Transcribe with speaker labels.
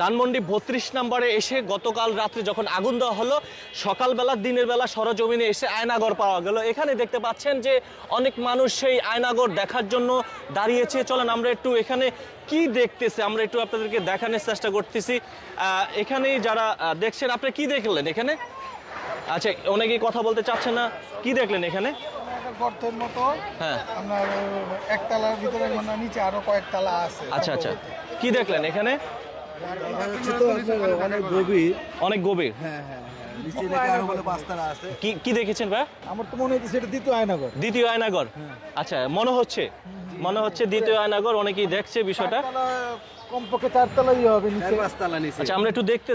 Speaker 1: ধানমন্ডি বত্রিশ নম্বরে এসে গতকাল রাত্রে যখন আগুন দেওয়া হলো, সকালবেলা, দিনের বেলা সরজমিনে এসে আয়নাগর পাওয়া গেল। এখানে দেখতে পাচ্ছেন যে অনেক মানুষ সেই আয়নাগর দেখার জন্য দাঁড়িয়েছে। চলেন, আমরা একটু এখানে কি দেখতেছে? আমরা একটু আপনাদেরকে দেখানোর চেষ্টা করতেছি। এখানে যারা দেখছেন, আপনি কি দেখলেন এখানে? আচ্ছা অনেকেই কথা বলতে চাচ্ছেন না। কি দেখলেন এখানে?
Speaker 2: গর্তের মতো।
Speaker 1: হ্যাঁ।
Speaker 2: আপনার একতলার ভিতরে মানে নিচে আরও কয়েকতলা আছে।
Speaker 1: আচ্ছা আচ্ছা। কি দেখলেন এখানে?
Speaker 3: হচ্ছে তো আপনার অনেক গভীর।
Speaker 1: অনেক গভীর।
Speaker 3: হ্যাঁ হ্যাঁ হ্যাঁ। নিচে দেখে আরও বলে পাঁচতলা আছে।
Speaker 1: কি কি দেখেছেন ভাই?
Speaker 2: আমার তো মনে হচ্ছে সেটা দ্বিতীয় আয়নাগর।
Speaker 1: দ্বিতীয় আয়নাগর। আচ্ছা মনে হচ্ছে। মনে হচ্ছে দ্বিতীয় আয়নাগর অনেকেই দেখছে বিষয়টা।
Speaker 2: কমপক্ষে চারতলাই হবে নিচে।
Speaker 3: পাঁচতলা নিচে।
Speaker 1: আচ্ছা আমরা একটু দেখতে